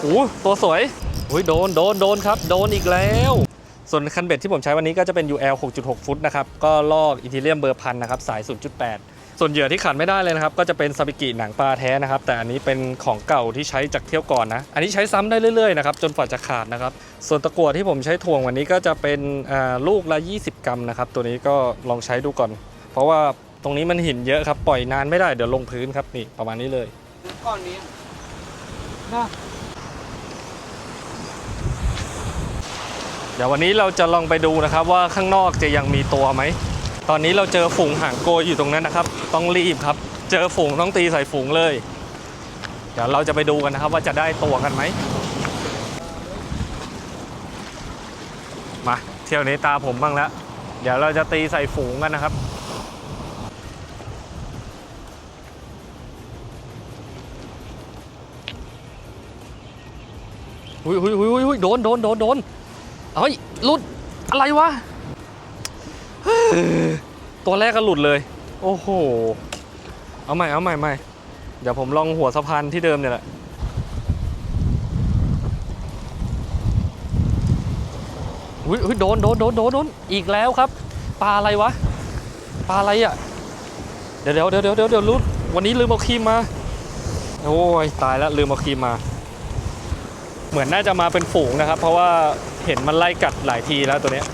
โอ้ตัวสวยอุ้ยโดนโดนโดนครับ โดนอีกแล้ว ส่วนคันเบ็ดที่ผมใช้วันนี้ก็จะเป็น UL 6.6 ฟุตนะครับ ก็ลอกอีทีเรียมเบอร์พันนะครับ สาย 0.8 ส่วนเหยื่อที่ขาดไม่ได้เลยนะครับ ก็จะเป็นซาบิกิหนังปลาแท้นะครับ แต่อันนี้เป็นของเก่าที่ใช้จากเที่ยวก่อนนะ อันนี้ใช้ซ้ำได้เรื่อยๆนะครับจนกว่าจะขาดนะครับ ส่วนตะกั่วที่ผมใช้ถ่วงวันนี้ก็จะเป็นลูกละ 20 กรัมนะครับ ตัวนี้ก็ลองใช้ดูก่อน เพราะว่าตรงนี้มันหินเยอะครับปล่อยนานไม่ได้เดี๋ยวลงพื้นครับนี่ประมาณนี้เลยก้อนนี้นะ เดี๋ยววันนี้เราจะลองไปดูนะครับว่าข้างนอกจะยังมีตัวไหม ตอนนี้เราเจอฝูงหางโกยอยู่ตรงนั้นนะครับ ต้องรีบครับ เจอฝูงต้องตีใส่ฝูงเลย เดี๋ยวเราจะไปดูกันนะครับว่าจะได้ตัวกันไหม มาเที่ยวนี้ตาผมบ้างแล้ว เดี๋ยวเราจะตีใส่ฝูงกันนะครับหุยหุยหุยหุยหุยโดนโดนโดนโดน เฮ้ยหลุดอะไรวะ ตัวแรกก็หลุดเลย โอ้โห เอาใหม่เอาใหม่ใหม่เดี๋ยวผมลองหัวสะพานที่เดิมเนี่ยแหละอุ้ยโดนโดนโดนโดนโดนอีกแล้วครับปลาอะไรวะปลาอะไรอะ เดี๋ยวเดี๋ยวเดี๋ยวเดี๋ยวเดี๋ยวเดี๋ยวรุดวันนี้ลืมเอาครีมมา โอ้ยตายแล้วลืมเอาครีมมา เหมือนน่าจะมาเป็นฝูงนะครับ เพราะว่า เห็นมันไล่กัดหลายทีแล้วตัวเนี้ย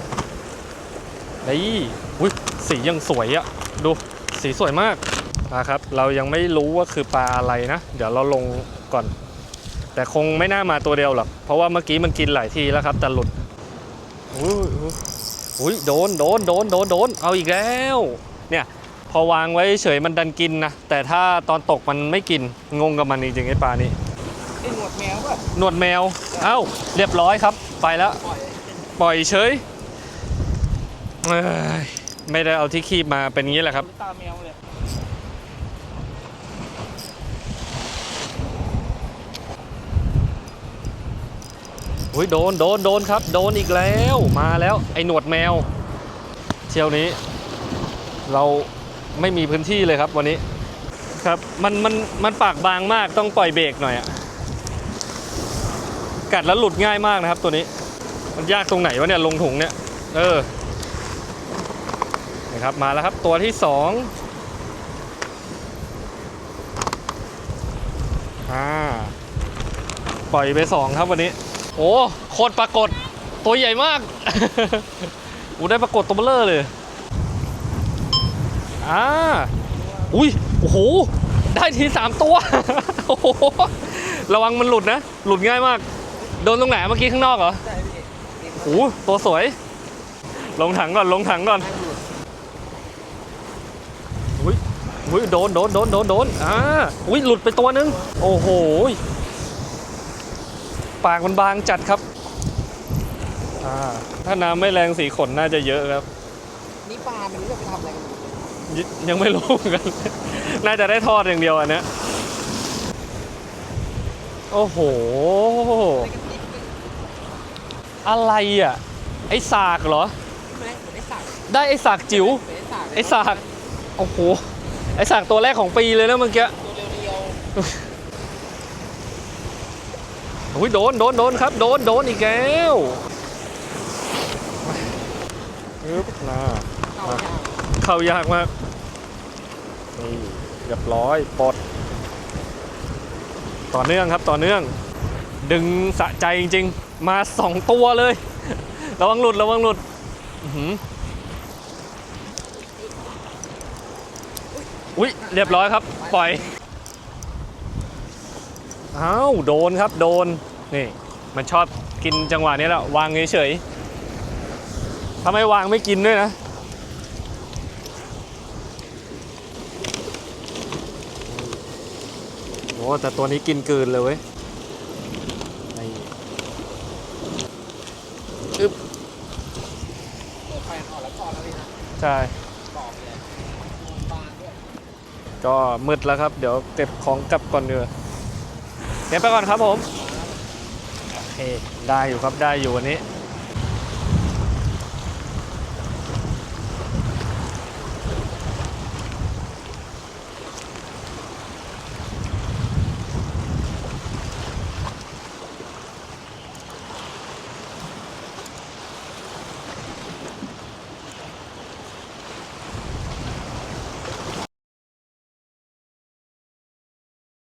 นี่อุ้ยสียังสวยอะดูสีสวยมากนะครับ เรายังไม่รู้ว่าคือปลาอะไรนะ เดี๋ยวเราลงก่อน แต่คงไม่น่ามาตัวเดียวหรอก เพราะว่าเมื่อกี้มันกินหลายทีแล้วครับ แต่หลุดอุ้ยอุ้ยอุ้ยโดนโดนโดนโดนโดนเอาอีกแล้ว เนี่ยพอวางไว้เฉยมันดันกินนะ แต่ถ้าตอนตกมันไม่กิน งงกับมันจริงๆไอ้ปลานี้ไอ้หนวดแมวป่ะหนวดแมว เอ้า เรียบร้อยครับ ไปแล้ว ปล่อยเฉยไม่ได้เอาที่คีบมาเป็นงี้แหละครับตาแมวเลยอุ้ยโดนโดนโดนครับ โดนอีกแล้วมาแล้วไอ้หนวดแมว เที่ยวนี้ เราไม่มีพื้นที่เลยครับวันนี้ครับมันมันมันปากบางมากต้องปล่อยเบรกหน่อยอะ กัดแล้วหลุดง่ายมากนะครับตัวนี้ มันยากตรงไหนวะเนี่ยลงถุงเนี่ย เออนะครับมาแล้วครับตัวที่สองอ่าปล่อยไปสองครับวันนี้ โอ้โคตรปรากฏตัวใหญ่มากอูได้ปรากฏตัวเบลเลอร์เลยอ่าอุ้ยโอ้โหได้ทีสามตัวโอ้โหระวังมันหลุดนะ หลุดง่ายมาก โดนตรงไหนเมื่อกี้ข้างนอกเหรอใช่พี่โอ้โหตัวสวย ลงถังก่อนลงถังก่อนอุ้ยอุ้ยโดนโดนโดนโดนโดนอ่าอุ้ยหลุดไปตัวนึง โอ้โหปากมันบางจัดครับอ่าถ้าน้ำไม่แรงสีขนน่าจะเยอะครับ นี่ปลามันรู้จะไปทำอะไรกันยยังไม่รู้เหมือนกัน น่าจะได้ทอดอย่างเดียวอันเนี้ยโอ้โห อะไรอะ ไอ้สากเหรอไม่ได้ไม่ได้สักได้ไอ้สากจิ๋วไม่ได้สักไอ้สาก โอ้โห ไอ้สากตัวแรกของปีเลยนะเมื่อกี้ ตัวเรียวโอ้ยโดน โดน โดนครับ โดน โดนอีกแล้วยึบนะๆเข้าทางเข้ายากมาก นี่เรียบร้อยปลดต่อเนื่องครับ ต่อเนื่อง ดึงสะใจจริง ๆ มาสองตัวเลย ระวังหลุด ระวังหลุดอุ้ยเรียบร้อยครับ ปล่อยอ้าวโดนครับโดน นี่ มันชอบกินจังหวะนี้แหละวางเฉยๆถ้าไม่วางไม่กินด้วยนะโอ้แต่ตัวนี้กินกลืนเลยเว้ยนี่ อึ๊บตัวแฟนออกแล้วก่อนแล้วพี่นะใช่กรอบเลยนวลบางด้วยก็มืดแล้วครับ เดี๋ยวเก็บของกลับก่อนเดือเก็บไปก่อนครับผมโอเคได้อยู่ครับได้อยู่วันนี้